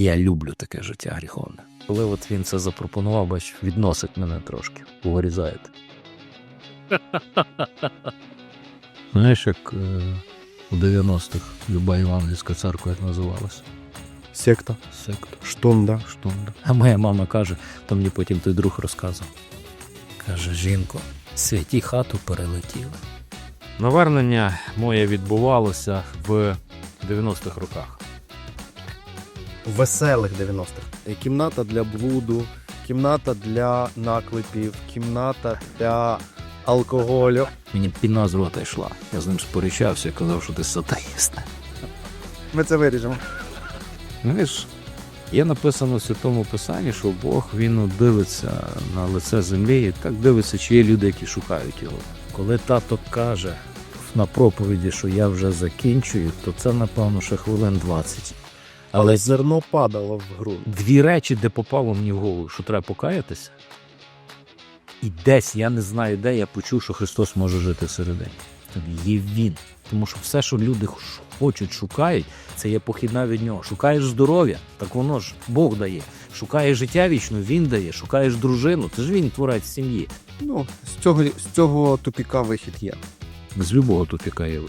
Я люблю таке життя гріховне. Коли от він це запропонував, бач, відносить мене трошки, вирізає. Знаєш, як е, у 90-х люба Євангельська церква як називалася? Секта. Секта. Штунда. Штунда. А моя мама каже, то мені потім той друг розказував. Каже, жінко, святі хату перелетіли. Навернення моє відбувалося в 90-х роках. Веселих 90-х. Кімната для блуду, кімната для наклепів, кімната для алкоголю. Мені піна з рота йшла. Я з ним сперечався і казав, що ти сатаїст. Ми це виріжемо. Знаєш, є написано в Святому Писанні, що Бог він дивиться на лице землі і так дивиться, чи є люди, які шукають його. Коли тато каже на проповіді, що я вже закінчую, то це, напевно, ще хвилин 20. Але зерно падало в ґрунт. дві речі, де попало мені в голову, що треба покаятися. І десь, я не знаю де, я почув, що Христос може жити всередині. Є Він. Тому що все, що люди хочуть, шукають, це є похідна від нього. Шукаєш здоров'я, так воно ж Бог дає. Шукаєш життя вічно, Він дає. Шукаєш дружину, це ж він творець сім'ї. Ну, з цього, з цього тупіка вихід є. З любого тупіка є.